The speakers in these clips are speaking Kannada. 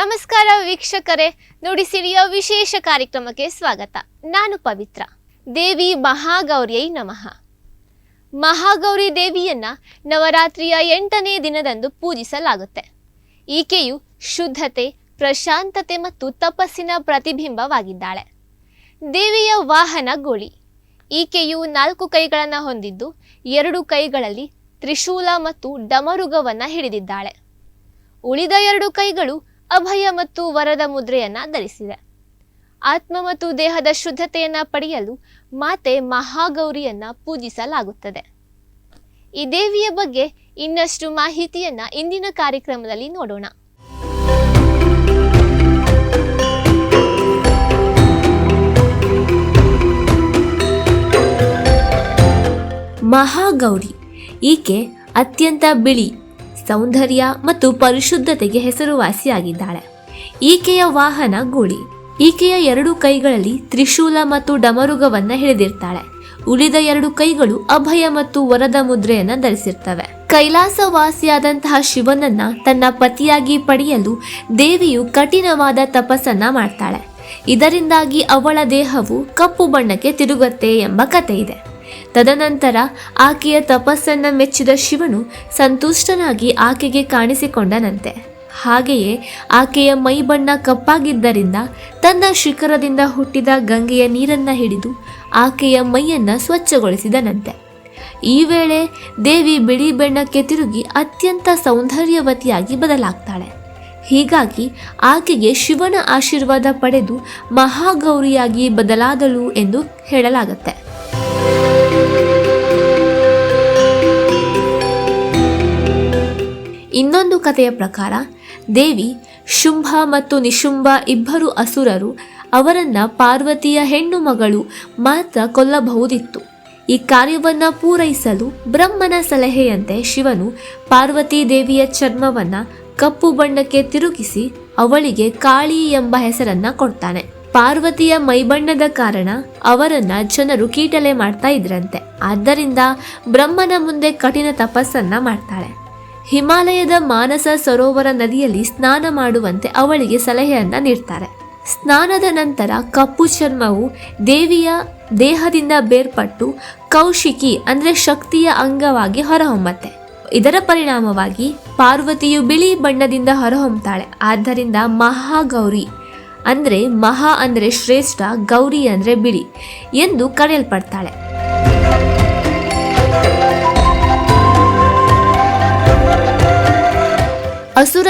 ನಮಸ್ಕಾರ ವೀಕ್ಷಕರೇ. ನುಡಿ, ಸಿರಿಯ ವಿಶೇಷ ಕಾರ್ಯಕ್ರಮಕ್ಕೆ ಸ್ವಾಗತ. ನಾನು ಪವಿತ್ರ. ದೇವಿ ಮಹಾಗೌರಿಯೈ ನಮಃ. ಮಹಾಗೌರಿ ದೇವಿಯನ್ನ ನವರಾತ್ರಿಯ ಎಂಟನೇ ದಿನದಂದು ಪೂಜಿಸಲಾಗುತ್ತೆ. ಈಕೆಯು ಶುದ್ಧತೆ, ಪ್ರಶಾಂತತೆ ಮತ್ತು ತಪಸ್ಸಿನ ಪ್ರತಿಬಿಂಬವಾಗಿದ್ದಾಳೆ. ದೇವಿಯ ವಾಹನ ಗೋಳಿ. ಈಕೆಯು ನಾಲ್ಕು ಕೈಗಳನ್ನು ಹೊಂದಿದ್ದು, ಎರಡು ಕೈಗಳಲ್ಲಿ ತ್ರಿಶೂಲ ಮತ್ತು ಡಮರುಗವನ್ನು ಹಿಡಿದಿದ್ದಾಳೆ. ಉಳಿದ ಎರಡು ಕೈಗಳು ಅಭಯ ಮತ್ತು ವರದ ಮುದ್ರೆಯನ್ನ ಧರಿಸಿದೆ. ಆತ್ಮ ಮತ್ತು ದೇಹದ ಶುದ್ಧತೆಯನ್ನ ಪಡೆಯಲು ಮಾತೆ ಮಹಾಗೌರಿಯನ್ನ ಪೂಜಿಸಲಾಗುತ್ತದೆ. ಈ ದೇವಿಯ ಬಗ್ಗೆ ಇನ್ನಷ್ಟು ಮಾಹಿತಿಯನ್ನ ಇಂದಿನ ಕಾರ್ಯಕ್ರಮದಲ್ಲಿ ನೋಡೋಣ. ಮಹಾಗೌರಿ, ಈಕೆ ಅತ್ಯಂತ ಬಿಳಿ ಸೌಂದರ್ಯ ಮತ್ತು ಪರಿಶುದ್ಧತೆಗೆ ಹೆಸರುವಾಸಿಯಾಗಿದ್ದಾಳೆ. ಈಕೆಯ ವಾಹನ ಗೂಳಿ. ಈಕೆಯ ಎರಡು ಕೈಗಳಲ್ಲಿ ತ್ರಿಶೂಲ ಮತ್ತು ಡಮರುಗವನ್ನ ಹಿಡಿದಿರ್ತಾಳೆ. ಉಳಿದ ಎರಡು ಕೈಗಳು ಅಭಯ ಮತ್ತು ವರದ ಮುದ್ರೆಯನ್ನ ಧರಿಸಿರ್ತವೆ. ಕೈಲಾಸವಾಸಿಯಾದಂತಹ ಶಿವನನ್ನ ತನ್ನ ಪತಿಯಾಗಿ ಪಡೆಯಲು ದೇವಿಯು ಕಠಿಣವಾದ ತಪಸ್ಸನ್ನ ಮಾಡ್ತಾಳೆ. ಇದರಿಂದಾಗಿ ಅವಳ ದೇಹವು ಕಪ್ಪು ಬಣ್ಣಕ್ಕೆ ತಿರುಗತ್ತೆ ಎಂಬ ಕಥೆ ಇದೆ ತದನಂತರ ಆಕೆಯ ತಪಸ್ಸನ್ನ ಮೆಚ್ಚಿದ ಶಿವನು ಸಂತುಷ್ಟನಾಗಿ ಆಕೆಗೆ ಕಾಣಿಸಿಕೊಂಡನಂತೆ. ಹಾಗೆಯೇ ಆಕೆಯ ಮೈ ಬಣ್ಣ ಕಪ್ಪಾಗಿದ್ದರಿಂದ ತನ್ನ ಶಿಖರದಿಂದ ಹುಟ್ಟಿದ ಗಂಗೆಯ ನೀರನ್ನ ಹಿಡಿದು ಆಕೆಯ ಮೈಯನ್ನ ಸ್ವಚ್ಛಗೊಳಿಸಿದನಂತೆ. ಈ ವೇಳೆ ದೇವಿ ಬಿಳಿ ಬಣ್ಣಕ್ಕೆ ತಿರುಗಿ ಅತ್ಯಂತ ಸೌಂದರ್ಯವತಿಯಾಗಿ ಬದಲಾಗ್ತಾಳೆ. ಹೀಗಾಗಿ ಆಕೆಗೆ ಶಿವನ ಆಶೀರ್ವಾದ ಪಡೆದು ಮಹಾಗೌರಿಯಾಗಿ ಬದಲಾದಳು ಎಂದು ಹೇಳಲಾಗುತ್ತೆ. ಇನ್ನೊಂದು ಕಥೆಯ ಪ್ರಕಾರ, ದೇವಿ ಶುಂಭ ಮತ್ತು ನಿಶುಂಭ ಇಬ್ಬರು ಅಸುರರು ಅವರನ್ನು ಪಾರ್ವತಿಯ ಹೆಣ್ಣು ಮಗಳು ಮಾತ್ರ ಕೊಲ್ಲಬಹುದಿತ್ತು. ಈ ಕಾರ್ಯವನ್ನು ಪೂರೈಸಲು ಬ್ರಹ್ಮನ ಸಲಹೆಯಂತೆ ಶಿವನು ಪಾರ್ವತಿ ದೇವಿಯ ಚರ್ಮವನ್ನು ಕಪ್ಪು ಬಣ್ಣಕ್ಕೆ ತಿರುಗಿಸಿ ಅವಳಿಗೆ ಕಾಳಿ ಎಂಬ ಹೆಸರನ್ನ ಕೊಡ್ತಾನೆ. ಪಾರ್ವತಿಯ ಮೈಬಣ್ಣದ ಕಾರಣ ಅವರನ್ನ ಜನರು ಕೀಟಲೆ ಮಾಡ್ತಾ ಇದ್ರಂತೆ. ಆದ್ದರಿಂದ ಬ್ರಹ್ಮನ ಮುಂದೆ ಕಠಿಣ ತಪಸ್ಸನ್ನ ಮಾಡ್ತಾಳೆ. ಹಿಮಾಲಯದ ಮಾನಸ ಸರೋವರ ನದಿಯಲ್ಲಿ ಸ್ನಾನ ಮಾಡುವಂತೆ ಅವಳಿಗೆ ಸಲಹೆಯನ್ನ ನೀಡ್ತಾರೆ. ಸ್ನಾನದ ನಂತರ ಕಪ್ಪು ಚರ್ಮವು ದೇವಿಯ ದೇಹದಿಂದ ಬೇರ್ಪಟ್ಟು ಕೌಶಿಕಿ, ಅಂದರೆ ಶಕ್ತಿಯ ಅಂಗವಾಗಿ ಹೊರಹೊಮ್ಮತ್ತೆ. ಇದರ ಪರಿಣಾಮವಾಗಿ ಪಾರ್ವತಿಯು ಬಿಳಿ ಬಣ್ಣದಿಂದ ಹೊರಹೊಮ್ತಾಳೆ. ಆದ್ದರಿಂದ ಮಹಾಗೌರಿ ಅಂದರೆ ಮಹಾ ಅಂದರೆ ಶ್ರೇಷ್ಠ, ಗೌರಿ ಅಂದರೆ ಬಿಳಿ ಎಂದು ಕರೆಯಲ್ಪಡ್ತಾಳೆ.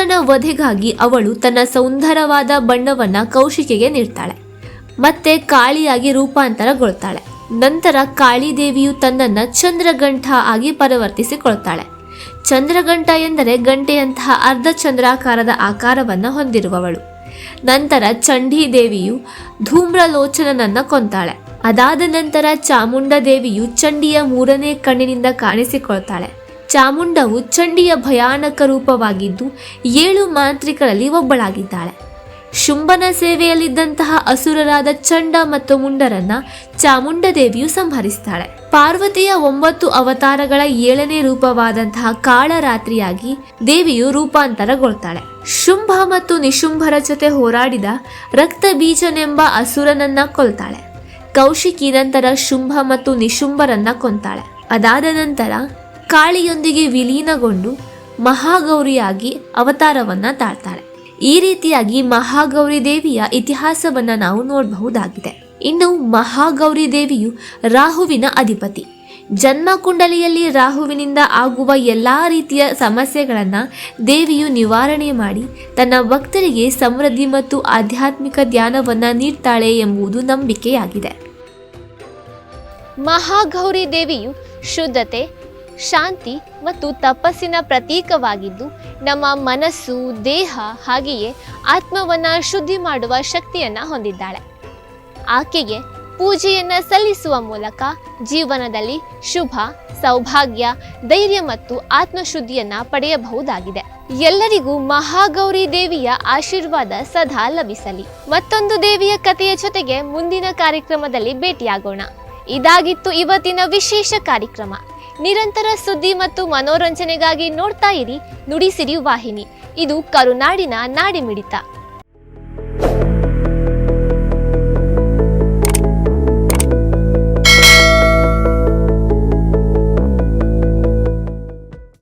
ಅಸುರನ ವಧೆಗಾಗಿ ಅವಳು ತನ್ನ ಸೌಂದರ್ಯವಾದ ಬಣ್ಣವನ್ನ ಕೌಶಿಕೆಗೆ ನೀಡ್ತಾಳೆ. ಮತ್ತೆ ಕಾಳಿಯಾಗಿ ರೂಪಾಂತರಗೊಳ್ತಾಳೆ. ನಂತರ ಕಾಳಿದೇವಿಯು ತನ್ನನ್ನು ಚಂದ್ರಗಂಠ ಆಗಿ ಪರಿವರ್ತಿಸಿಕೊಳ್ತಾಳೆ. ಚಂದ್ರಗಂಠ ಎಂದರೆ ಗಂಟೆಯಂತಹ ಅರ್ಧ ಚಂದ್ರಾಕಾರದ ಆಕಾರವನ್ನ ಹೊಂದಿರುವವಳು. ನಂತರ ಚಂಡೀ ದೇವಿಯು ಧೂಮ್ರಲೋಚನನನ್ನ ಕೊಂತಾಳೆ. ಅದಾದ ನಂತರ ಚಾಮುಂಡ ದೇವಿಯು ಚಂಡಿಯ ಮೂರನೇ ಕಣ್ಣಿನಿಂದ ಕಾಣಿಸಿಕೊಳ್ತಾಳೆ. ಚಾಮುಂಡವು ಚಂಡಿಯ ಭಯಾನಕ ರೂಪವಾಗಿದ್ದು ಏಳು ಮಾಂತ್ರಿಕರಲ್ಲಿ ಒಬ್ಬಳಾಗಿದ್ದಾಳೆ. ಶುಂಭನ ಸೇವೆಯಲ್ಲಿದ್ದಂತಹ ಅಸುರರಾದ ಚಂಡ ಮತ್ತು ಮುಂಡರನ್ನ ಚಾಮುಂಡ ದೇವಿಯು ಸಂಹರಿಸ್ತಾಳೆ. ಪಾರ್ವತಿಯ ಒಂಬತ್ತು ಅವತಾರಗಳ ಏಳನೇ ರೂಪವಾದಂತಹ ಕಾಳರಾತ್ರಿಯಾಗಿ ದೇವಿಯು ರೂಪಾಂತರಗೊಳ್ತಾಳೆ. ಶುಂಭ ಮತ್ತು ನಿಶುಂಭರ ಜೊತೆ ಹೋರಾಡಿದ ರಕ್ತ ಬೀಜನೆಂಬ ಅಸುರನನ್ನ ಕೊಲ್ತಾಳೆ. ಕೌಶಿಕಿ ನಂತರ ಶುಂಭ ಮತ್ತು ನಿಶುಂಭರನ್ನ ಕೊಂತಾಳೆ. ಅದಾದ ನಂತರ ಕಾಳಿಯೊಂದಿಗೆ ವಿಲೀನಗೊಂಡು ಮಹಾಗೌರಿಯಾಗಿ ಅವತಾರವನ್ನ ತಾಳ್ತಾಳೆ ಈ ರೀತಿಯಾಗಿ ಮಹಾಗೌರಿ ದೇವಿಯ ಇತಿಹಾಸವನ್ನ ನಾವು ನೋಡಬಹುದಾಗಿದೆ. ಇನ್ನು ಮಹಾಗೌರಿ ದೇವಿಯು ರಾಹುವಿನ ಅಧಿಪತಿ. ಜನ್ಮ ಕುಂಡಲಿಯಲ್ಲಿ ರಾಹುವಿನಿಂದ ಆಗುವ ಎಲ್ಲಾ ರೀತಿಯ ಸಮಸ್ಯೆಗಳನ್ನ ದೇವಿಯು ನಿವಾರಣೆ ಮಾಡಿ ತನ್ನ ಭಕ್ತರಿಗೆ ಸಮೃದ್ಧಿ ಮತ್ತು ಆಧ್ಯಾತ್ಮಿಕ ಧ್ಯಾನವನ್ನ ನೀಡ್ತಾಳೆ ಎಂಬುದು ನಂಬಿಕೆಯಾಗಿದೆ. ಮಹಾಗೌರಿ ದೇವಿಯು ಶುದ್ಧತೆ ಶಾಂತಿ ಮತ್ತು ತಪಸ್ಸಿನ ಪ್ರತೀಕವಾಗಿದ್ದು, ನಮ್ಮ ಮನಸ್ಸು, ದೇಹ ಹಾಗೆಯೇ ಆತ್ಮವನ್ನ ಶುದ್ಧಿ ಮಾಡುವ ಶಕ್ತಿಯನ್ನ ಹೊಂದಿದ್ದಾಳೆ. ಆಕೆಗೆ ಪೂಜೆಯನ್ನ ಸಲ್ಲಿಸುವ ಮೂಲಕ ಜೀವನದಲ್ಲಿ ಶುಭ, ಸೌಭಾಗ್ಯ, ಧೈರ್ಯ ಮತ್ತು ಆತ್ಮಶುದ್ಧಿಯನ್ನ ಪಡೆಯಬಹುದಾಗಿದೆ. ಎಲ್ಲರಿಗೂ ಮಹಾಗೌರಿ ದೇವಿಯ ಆಶೀರ್ವಾದ ಸದಾ ಲಭಿಸಲಿ. ಮತ್ತೊಂದು ದೇವಿಯ ಕಥೆಯ ಜೊತೆಗೆ ಮುಂದಿನ ಕಾರ್ಯಕ್ರಮದಲ್ಲಿ ಭೇಟಿಯಾಗೋಣ. ಇದಾಗಿತ್ತು ಇವತ್ತಿನ ವಿಶೇಷ ಕಾರ್ಯಕ್ರಮ. ನಿರಂತರ ಸುದ್ದಿ ಮತ್ತು ಮನೋರಂಜನೆಗಾಗಿ ನೋಡ್ತಾ ಇರಿ ನುಡಿಸಿರಿ ವಾಹಿನಿ. ಇದು ಕರುನಾಡಿನ ನಾಡಿಮಿಡಿತ.